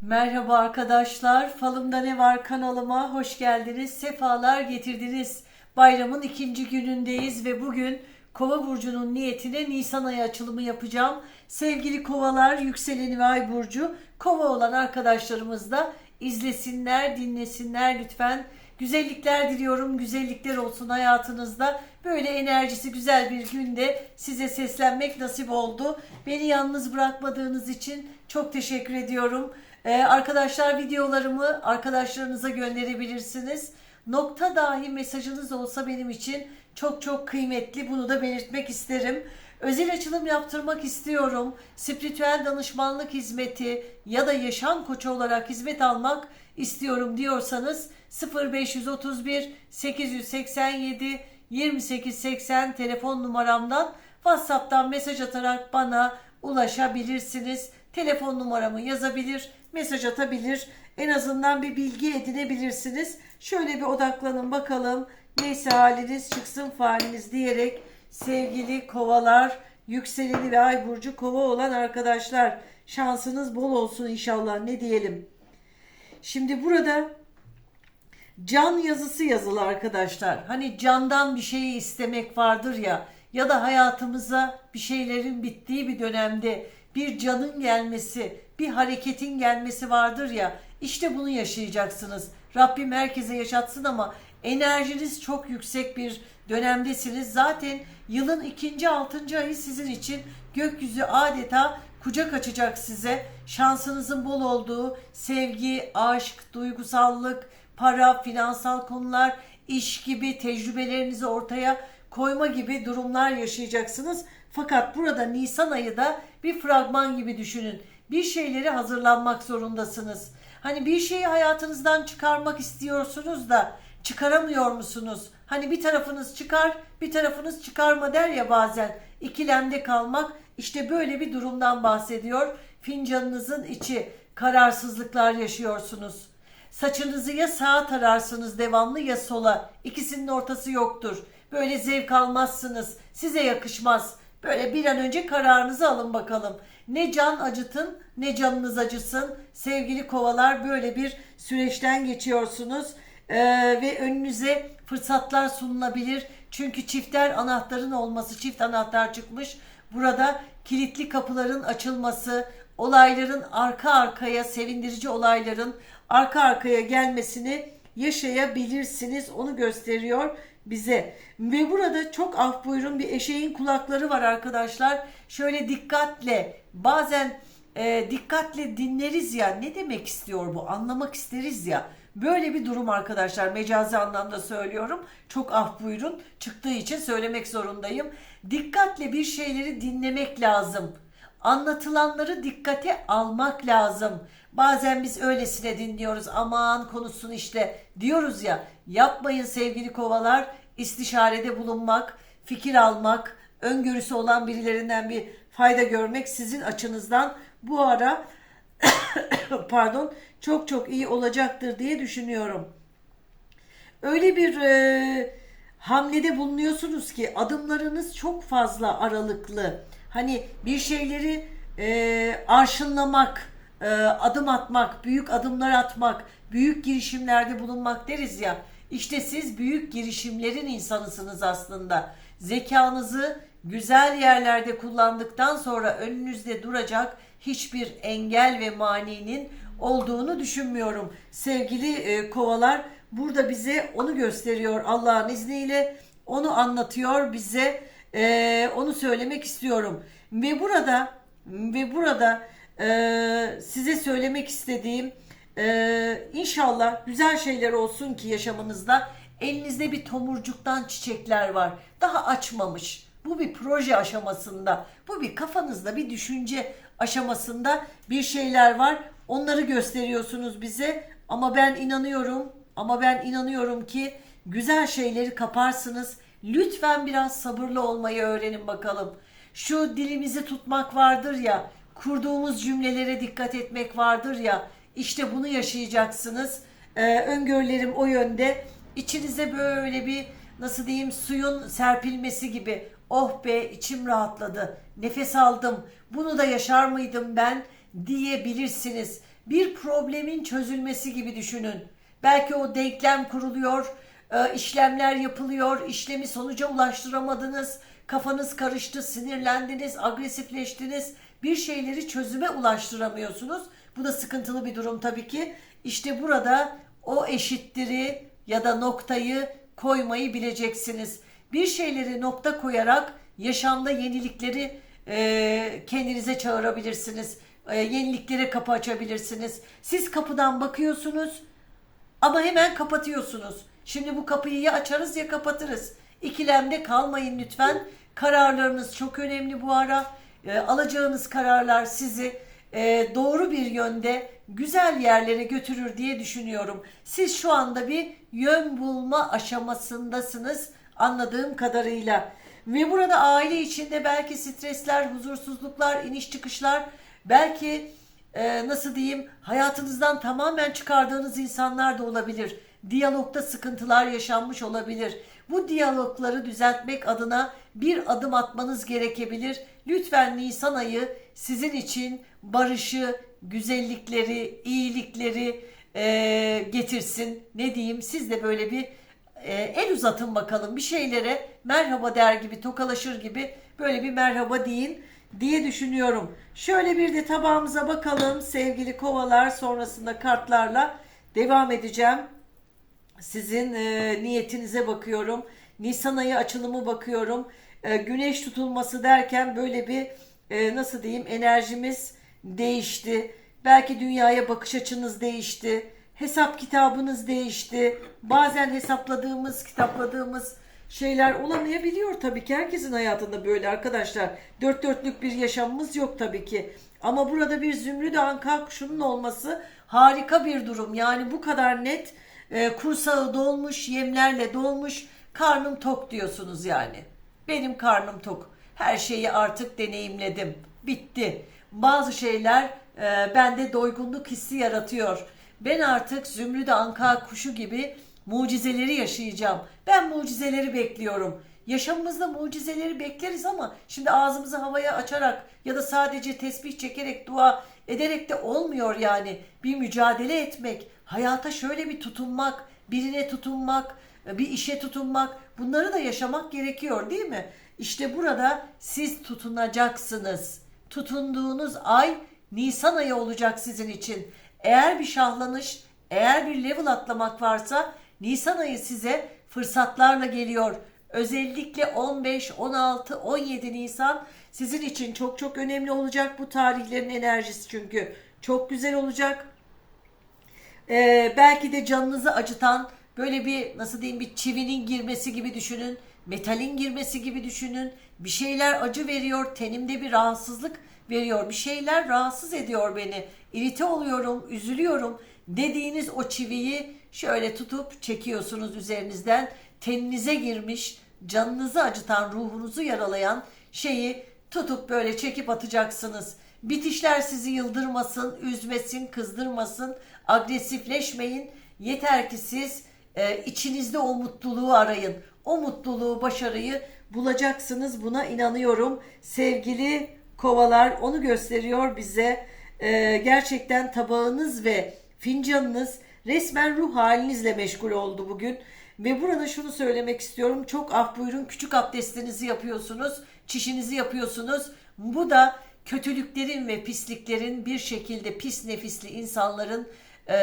Merhaba arkadaşlar. Falımda ne var kanalıma hoş geldiniz. Sefalar getirdiniz. Bayramın ikinci günündeyiz ve bugün Kova burcunun niyetine Nisan ayı açılımı yapacağım. Sevgili kovalar, yükseleni ve ay burcu kova olan arkadaşlarımız da izlesinler, dinlesinler lütfen. Güzellikler diliyorum. Güzellikler olsun hayatınızda. Böyle enerjisi güzel bir günde size seslenmek nasip oldu. Beni yalnız bırakmadığınız için çok teşekkür ediyorum. Ee, arkadaşlar videolarımı arkadaşlarınıza gönderebilirsiniz. Nokta dahi mesajınız olsa benim için çok çok kıymetli. Bunu da belirtmek isterim. Özel açılım yaptırmak istiyorum. Spiritüel danışmanlık hizmeti ya da yaşam koçu olarak hizmet almak istiyorum diyorsanız 0531 887 2880 telefon numaramdan WhatsApp'tan mesaj atarak bana ulaşabilirsiniz. Telefon numaramı yazabilir, mesaj atabilir. En azından bir bilgi edinebilirsiniz. Şöyle bir odaklanın bakalım. Neyse haliniz çıksın faliniz diyerek sevgili kovalar, yükseleni ve ay burcu kova olan arkadaşlar şansınız bol olsun inşallah ne diyelim. Şimdi burada can yazısı yazılı arkadaşlar. Hani candan bir şeyi istemek vardır ya ya da hayatımıza bir şeylerin bittiği bir dönemde bir canın gelmesi, bir hareketin gelmesi vardır ya. İşte bunu yaşayacaksınız. Rabbim herkese yaşatsın ama enerjiniz çok yüksek bir dönemdesiniz. Zaten yılın ikinci altıncı ayı sizin için gökyüzü adeta kucak açacak size. Şansınızın bol olduğu sevgi, aşk, duygusallık, para, finansal konular, iş gibi tecrübelerinizi ortaya koyma gibi durumlar yaşayacaksınız. Fakat burada Nisan ayı da bir fragman gibi düşünün. Bir şeyleri hazırlanmak zorundasınız. Hani bir şeyi hayatınızdan çıkarmak istiyorsunuz da çıkaramıyor musunuz? Hani bir tarafınız çıkar, bir tarafınız çıkarma der ya bazen. İkilemde kalmak işte böyle bir durumdan bahsediyor. Fincanınızın içi kararsızlıklar yaşıyorsunuz. Saçınızı ya sağa tararsınız devamlı ya sola. İkisinin ortası yoktur. Böyle zevk almazsınız. Size yakışmaz. Böyle bir an önce kararınızı alın bakalım. Ne can acıtın ne canınız acısın. Sevgili kovalar böyle bir süreçten geçiyorsunuz. Ee, ve önünüze fırsatlar sunulabilir. Çünkü çifter anahtarın olması, çift anahtar çıkmış. Burada kilitli kapıların açılması, olayların arka arkaya sevindirici olayların arka arkaya gelmesini yaşayabilirsiniz. Onu gösteriyor bize. Ve burada çok af buyurun bir eşeğin kulakları var arkadaşlar. Şöyle dikkatle bazen e, dikkatle dinleriz ya ne demek istiyor bu anlamak isteriz ya. Böyle bir durum arkadaşlar mecazi anlamda söylüyorum. Çok af buyurun çıktığı için söylemek zorundayım. Dikkatle bir şeyleri dinlemek lazım. Anlatılanları dikkate almak lazım. Bazen biz öylesine dinliyoruz. Aman konuşsun işte diyoruz ya. Yapmayın sevgili kovalar. İstişarede bulunmak, fikir almak, öngörüsü olan birilerinden bir fayda görmek sizin açınızdan bu ara pardon çok çok iyi olacaktır diye düşünüyorum. Öyle bir e, hamlede bulunuyorsunuz ki adımlarınız çok fazla aralıklı. Hani bir şeyleri e, arşınlamak, e, adım atmak, büyük adımlar atmak, büyük girişimlerde bulunmak deriz ya. İşte siz büyük girişimlerin insanısınız aslında. Zekanızı güzel yerlerde kullandıktan sonra önünüzde duracak hiçbir engel ve maninin olduğunu düşünmüyorum. Sevgili e, kovalar burada bize onu gösteriyor Allah'ın izniyle. Onu anlatıyor bize. E, onu söylemek istiyorum. Ve burada ve burada e, size söylemek istediğim ee, inşallah güzel şeyler olsun ki yaşamınızda. Elinizde bir tomurcuktan çiçekler var. Daha açmamış. Bu bir proje aşamasında. Bu bir kafanızda bir düşünce aşamasında bir şeyler var. Onları gösteriyorsunuz bize. Ama ben inanıyorum. Ama ben inanıyorum ki güzel şeyleri kaparsınız. Lütfen biraz sabırlı olmayı öğrenin bakalım. Şu dilimizi tutmak vardır ya, kurduğumuz cümlelere dikkat etmek vardır ya. İşte bunu yaşayacaksınız. Ee, öngörülerim o yönde. İçinize böyle bir nasıl diyeyim suyun serpilmesi gibi. Oh be içim rahatladı. Nefes aldım. Bunu da yaşar mıydım ben diyebilirsiniz. bir problemin çözülmesi gibi düşünün. Belki o denklem kuruluyor, e, işlemler yapılıyor, işlemi sonuca ulaştıramadınız, kafanız karıştı, sinirlendiniz, agresifleştiniz, bir şeyleri çözüme ulaştıramıyorsunuz. Bu da sıkıntılı bir durum tabii ki. İşte burada o eşittiri ya da noktayı koymayı bileceksiniz. Bir şeyleri nokta koyarak yaşamda yenilikleri e, kendinize çağırabilirsiniz. E, yeniliklere kapı açabilirsiniz. Siz kapıdan bakıyorsunuz ama hemen kapatıyorsunuz. Şimdi bu kapıyı ya açarız ya kapatırız. İkilemde kalmayın lütfen. Kararlarınız çok önemli bu ara. E, alacağınız kararlar sizi e, doğru bir yönde güzel yerlere götürür diye düşünüyorum. Siz şu anda bir yön bulma aşamasındasınız anladığım kadarıyla. Ve burada aile içinde belki stresler, huzursuzluklar, iniş çıkışlar, belki e, nasıl diyeyim hayatınızdan tamamen çıkardığınız insanlar da olabilir. Diyalogda sıkıntılar yaşanmış olabilir. Bu diyalogları düzeltmek adına bir adım atmanız gerekebilir. Lütfen Nisan ayı sizin için barışı, güzellikleri, iyilikleri e, getirsin. Ne diyeyim siz de böyle bir e, el uzatın bakalım bir şeylere merhaba der gibi tokalaşır gibi böyle bir merhaba deyin diye düşünüyorum. Şöyle bir de tabağımıza bakalım sevgili kovalar sonrasında kartlarla devam edeceğim. Sizin e, niyetinize bakıyorum. Nisan ayı açılımı bakıyorum. E, güneş tutulması derken böyle bir e, nasıl diyeyim enerjimiz değişti. Belki dünyaya bakış açınız değişti. Hesap kitabınız değişti. Bazen hesapladığımız, kitapladığımız şeyler olamayabiliyor tabii ki. Herkesin hayatında böyle arkadaşlar. Dört dörtlük bir yaşamımız yok tabii ki. Ama burada bir zümrüt anka kuşunun olması harika bir durum. Yani bu kadar net e, kursağı dolmuş, yemlerle dolmuş, karnım tok diyorsunuz yani. Benim karnım tok. Her şeyi artık deneyimledim. Bitti. Bazı şeyler e, bende doygunluk hissi yaratıyor. Ben artık Zümrüt Anka kuşu gibi mucizeleri yaşayacağım. Ben mucizeleri bekliyorum. Yaşamımızda mucizeleri bekleriz ama şimdi ağzımızı havaya açarak ya da sadece tesbih çekerek dua ederek de olmuyor yani. Bir mücadele etmek, hayata şöyle bir tutunmak, birine tutunmak, bir işe tutunmak bunları da yaşamak gerekiyor değil mi? İşte burada siz tutunacaksınız. Tutunduğunuz ay Nisan ayı olacak sizin için. Eğer bir şahlanış, eğer bir level atlamak varsa Nisan ayı size fırsatlarla geliyor. Özellikle 15, 16, 17 Nisan sizin için çok çok önemli olacak bu tarihlerin enerjisi çünkü çok güzel olacak. Ee, belki de canınızı acıtan böyle bir nasıl diyeyim bir çivinin girmesi gibi düşünün. Metalin girmesi gibi düşünün. Bir şeyler acı veriyor. Tenimde bir rahatsızlık veriyor. Bir şeyler rahatsız ediyor beni. İrite oluyorum, üzülüyorum dediğiniz o çiviyi şöyle tutup çekiyorsunuz üzerinizden. Teninize girmiş, canınızı acıtan, ruhunuzu yaralayan şeyi tutup böyle çekip atacaksınız. Bitişler sizi yıldırmasın, üzmesin, kızdırmasın, agresifleşmeyin. Yeter ki siz e, içinizde o mutluluğu arayın. O mutluluğu, başarıyı bulacaksınız. Buna inanıyorum. Sevgili kovalar onu gösteriyor bize. E, gerçekten tabağınız ve fincanınız resmen ruh halinizle meşgul oldu bugün. Ve burada şunu söylemek istiyorum. Çok af buyurun küçük abdestinizi yapıyorsunuz. Çişinizi yapıyorsunuz. Bu da kötülüklerin ve pisliklerin bir şekilde pis nefisli insanların e,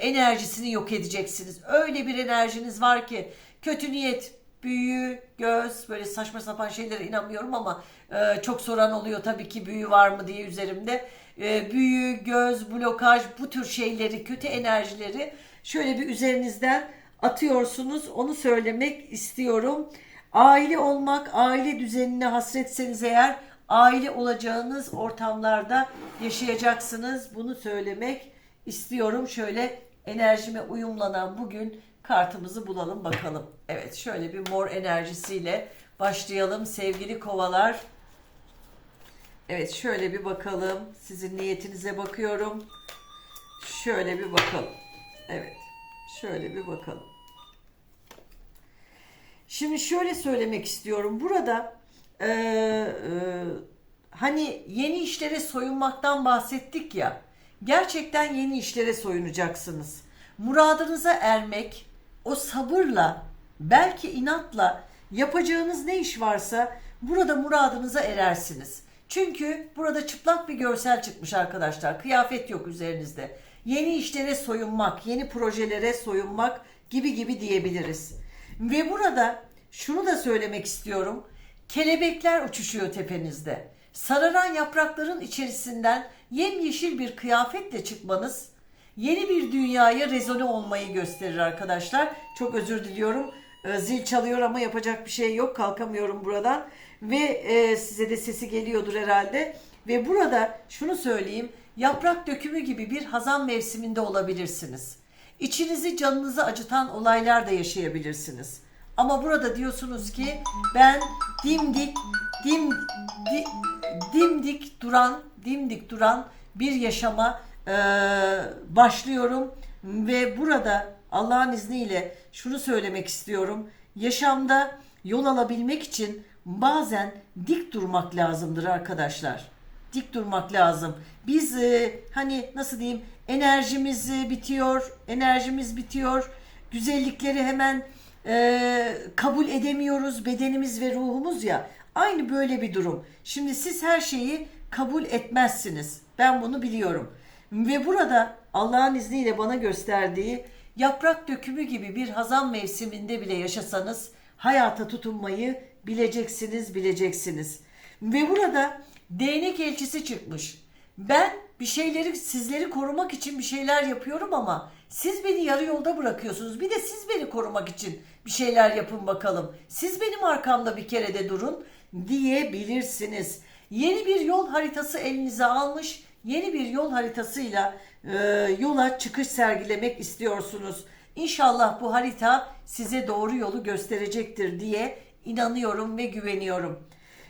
enerjisini yok edeceksiniz. Öyle bir enerjiniz var ki kötü niyet, büyü, göz böyle saçma sapan şeylere inanmıyorum ama e, çok soran oluyor tabii ki büyü var mı diye üzerimde. E, büyü, göz, blokaj bu tür şeyleri, kötü enerjileri şöyle bir üzerinizden atıyorsunuz. Onu söylemek istiyorum. Aile olmak, aile düzenine hasretseniz eğer aile olacağınız ortamlarda yaşayacaksınız. Bunu söylemek istiyorum. Şöyle enerjime uyumlanan bugün kartımızı bulalım bakalım. Evet şöyle bir mor enerjisiyle başlayalım sevgili kovalar. Evet şöyle bir bakalım. Sizin niyetinize bakıyorum. Şöyle bir bakalım. Evet. Şöyle bir bakalım. Şimdi şöyle söylemek istiyorum. Burada e, e, hani yeni işlere soyunmaktan bahsettik ya. Gerçekten yeni işlere soyunacaksınız. Muradınıza ermek, o sabırla, belki inatla yapacağınız ne iş varsa burada muradınıza erersiniz. Çünkü burada çıplak bir görsel çıkmış arkadaşlar. Kıyafet yok üzerinizde. Yeni işlere soyunmak, yeni projelere soyunmak gibi gibi diyebiliriz. Ve burada şunu da söylemek istiyorum. Kelebekler uçuşuyor tepenizde. Sararan yaprakların içerisinden yemyeşil bir kıyafetle çıkmanız yeni bir dünyaya rezone olmayı gösterir arkadaşlar. Çok özür diliyorum. Ee, Zil çalıyor ama yapacak bir şey yok. Kalkamıyorum buradan. Ve e, size de sesi geliyordur herhalde. Ve burada şunu söyleyeyim. Yaprak dökümü gibi bir hazan mevsiminde olabilirsiniz. İçinizi canınızı acıtan olaylar da yaşayabilirsiniz. Ama burada diyorsunuz ki ben dimdik dim di- dimdik duran dimdik duran bir yaşama eee, başlıyorum ve burada Allah'ın izniyle şunu söylemek istiyorum. Yaşamda yol alabilmek için bazen dik durmak lazımdır arkadaşlar dik durmak lazım. Biz e, hani nasıl diyeyim enerjimiz e, bitiyor, enerjimiz bitiyor. Güzellikleri hemen e, kabul edemiyoruz bedenimiz ve ruhumuz ya. Aynı böyle bir durum. Şimdi siz her şeyi kabul etmezsiniz. Ben bunu biliyorum. Ve burada Allah'ın izniyle bana gösterdiği yaprak dökümü gibi bir hazan mevsiminde bile yaşasanız hayata tutunmayı bileceksiniz, bileceksiniz. Ve burada değnek elçisi çıkmış. Ben bir şeyleri sizleri korumak için bir şeyler yapıyorum ama siz beni yarı yolda bırakıyorsunuz. Bir de siz beni korumak için bir şeyler yapın bakalım. Siz benim arkamda bir kere de durun diyebilirsiniz. Yeni bir yol haritası elinize almış. Yeni bir yol haritasıyla e, yola çıkış sergilemek istiyorsunuz. İnşallah bu harita size doğru yolu gösterecektir diye inanıyorum ve güveniyorum.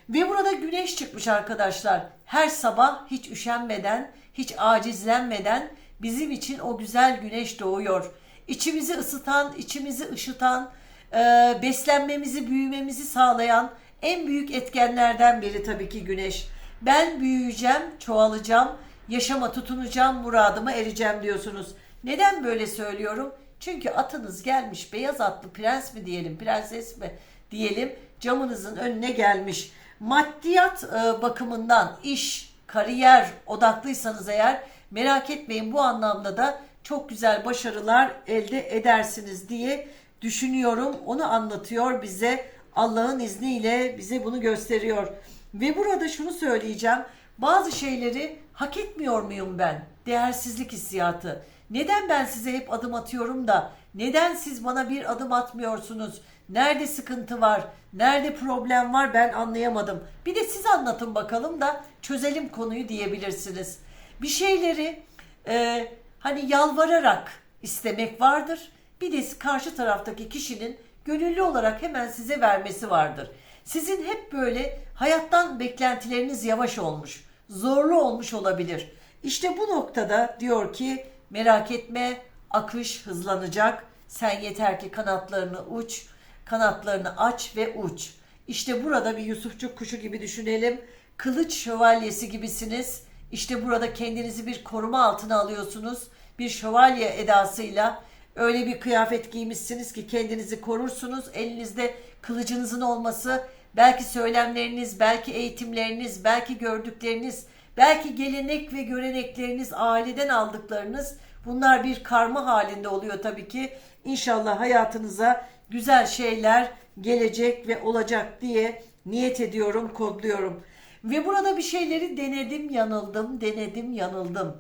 Ve burada güneş çıkmış arkadaşlar. Her sabah hiç üşenmeden, hiç acizlenmeden bizim için o güzel güneş doğuyor. İçimizi ısıtan, içimizi ışıtan, e, beslenmemizi, büyümemizi sağlayan en büyük etkenlerden biri tabii ki güneş. Ben büyüyeceğim, çoğalacağım, yaşama tutunacağım, muradıma ereceğim diyorsunuz. Neden böyle söylüyorum? Çünkü atınız gelmiş, beyaz atlı prens mi diyelim, prenses mi diyelim, camınızın önüne gelmiş. Maddiyat e, bakımından iş, kariyer odaklıysanız eğer merak etmeyin bu anlamda da çok güzel başarılar elde edersiniz diye düşünüyorum. Onu anlatıyor bize Allah'ın izniyle bize bunu gösteriyor. Ve burada şunu söyleyeceğim. Bazı şeyleri hak etmiyor muyum ben? Değersizlik hissiyatı. Neden ben size hep adım atıyorum da neden siz bana bir adım atmıyorsunuz? Nerede sıkıntı var? Nerede problem var ben anlayamadım. Bir de siz anlatın bakalım da çözelim konuyu diyebilirsiniz. Bir şeyleri e, hani yalvararak istemek vardır. Bir de karşı taraftaki kişinin gönüllü olarak hemen size vermesi vardır. Sizin hep böyle hayattan beklentileriniz yavaş olmuş, zorlu olmuş olabilir. İşte bu noktada diyor ki merak etme akış hızlanacak. Sen yeter ki kanatlarını uç, kanatlarını aç ve uç. İşte burada bir Yusufçuk kuşu gibi düşünelim. Kılıç şövalyesi gibisiniz. İşte burada kendinizi bir koruma altına alıyorsunuz. Bir şövalye edasıyla öyle bir kıyafet giymişsiniz ki kendinizi korursunuz. Elinizde kılıcınızın olması, belki söylemleriniz, belki eğitimleriniz, belki gördükleriniz, belki gelenek ve görenekleriniz, aileden aldıklarınız bunlar bir karma halinde oluyor tabii ki. İnşallah hayatınıza güzel şeyler gelecek ve olacak diye niyet ediyorum, kodluyorum. Ve burada bir şeyleri denedim, yanıldım, denedim, yanıldım.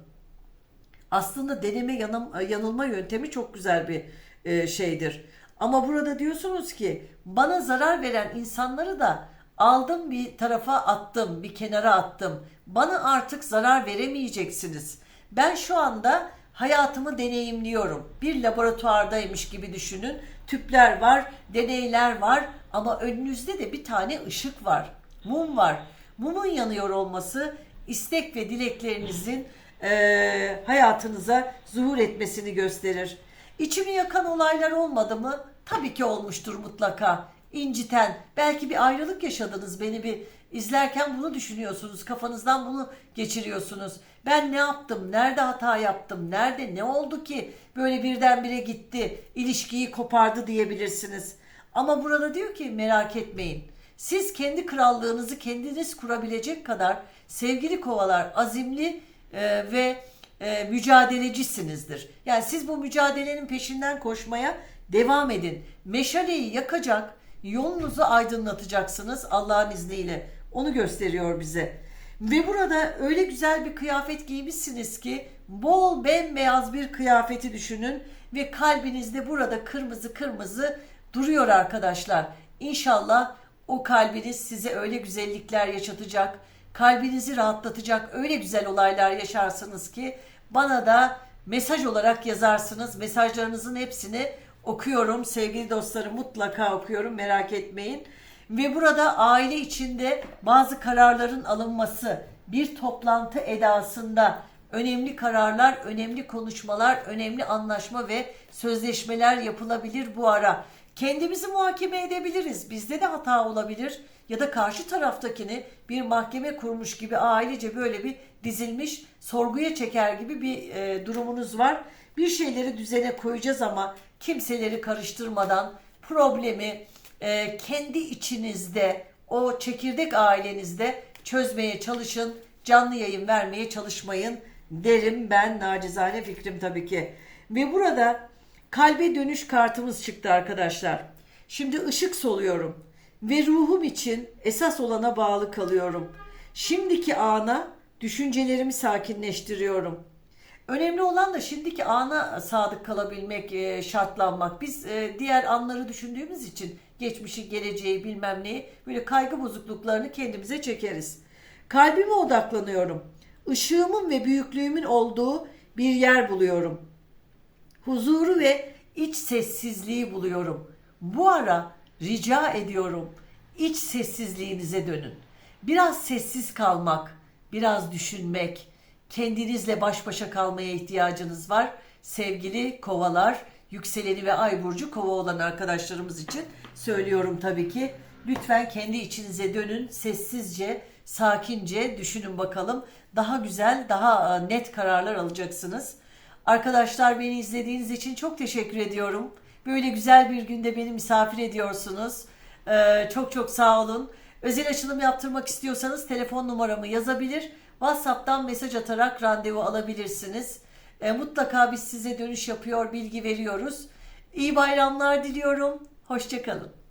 Aslında deneme yanım, yanılma yöntemi çok güzel bir e, şeydir. Ama burada diyorsunuz ki bana zarar veren insanları da aldım bir tarafa attım, bir kenara attım. Bana artık zarar veremeyeceksiniz. Ben şu anda hayatımı deneyimliyorum. Bir laboratuvardaymış gibi düşünün. Tüpler var, deneyler var ama önünüzde de bir tane ışık var. Mum var. Mumun yanıyor olması istek ve dileklerinizin eee, hayatınıza zuhur etmesini gösterir. İçimi yakan olaylar olmadı mı? Tabii ki olmuştur mutlaka. inciten, belki bir ayrılık yaşadınız beni bir izlerken bunu düşünüyorsunuz. Kafanızdan bunu geçiriyorsunuz. Ben ne yaptım? Nerede hata yaptım? Nerede ne oldu ki böyle birdenbire gitti, ilişkiyi kopardı diyebilirsiniz. Ama burada diyor ki merak etmeyin. Siz kendi krallığınızı kendiniz kurabilecek kadar sevgili kovalar azimli e, ve e, mücadelecisinizdir. Yani siz bu mücadelenin peşinden koşmaya devam edin. Meşaleyi yakacak, yolunuzu aydınlatacaksınız Allah'ın izniyle. Onu gösteriyor bize. Ve burada öyle güzel bir kıyafet giymişsiniz ki bol bembeyaz bir kıyafeti düşünün ve kalbinizde burada kırmızı kırmızı duruyor arkadaşlar. İnşallah o kalbiniz size öyle güzellikler yaşatacak, kalbinizi rahatlatacak öyle güzel olaylar yaşarsınız ki bana da mesaj olarak yazarsınız. Mesajlarınızın hepsini okuyorum sevgili dostlarım mutlaka okuyorum merak etmeyin. Ve burada aile içinde bazı kararların alınması, bir toplantı edasında önemli kararlar, önemli konuşmalar, önemli anlaşma ve sözleşmeler yapılabilir bu ara. Kendimizi muhakeme edebiliriz. Bizde de hata olabilir ya da karşı taraftakini bir mahkeme kurmuş gibi ailece böyle bir dizilmiş sorguya çeker gibi bir e, durumunuz var. Bir şeyleri düzene koyacağız ama kimseleri karıştırmadan problemi e, kendi içinizde o çekirdek ailenizde çözmeye çalışın. Canlı yayın vermeye çalışmayın derim ben nacizane fikrim tabii ki. Ve burada kalbe dönüş kartımız çıktı arkadaşlar. Şimdi ışık soluyorum ve ruhum için esas olana bağlı kalıyorum. Şimdiki ana düşüncelerimi sakinleştiriyorum. Önemli olan da şimdiki ana sadık kalabilmek, e, şartlanmak. Biz e, diğer anları düşündüğümüz için geçmişi, geleceği, bilmem neyi böyle kaygı bozukluklarını kendimize çekeriz. Kalbime odaklanıyorum. Işığımın ve büyüklüğümün olduğu bir yer buluyorum. Huzuru ve iç sessizliği buluyorum. Bu ara rica ediyorum iç sessizliğinize dönün. Biraz sessiz kalmak, biraz düşünmek, kendinizle baş başa kalmaya ihtiyacınız var. Sevgili kovalar, yükseleni ve ay burcu kova olan arkadaşlarımız için söylüyorum tabii ki. Lütfen kendi içinize dönün, sessizce, sakince düşünün bakalım. Daha güzel, daha e, net kararlar alacaksınız. Arkadaşlar beni izlediğiniz için çok teşekkür ediyorum. Böyle güzel bir günde beni misafir ediyorsunuz. Ee, çok çok sağ olun. Özel açılım yaptırmak istiyorsanız telefon numaramı yazabilir. WhatsApp'tan mesaj atarak randevu alabilirsiniz. Ee, mutlaka biz size dönüş yapıyor, bilgi veriyoruz. İyi bayramlar diliyorum. Hoşçakalın.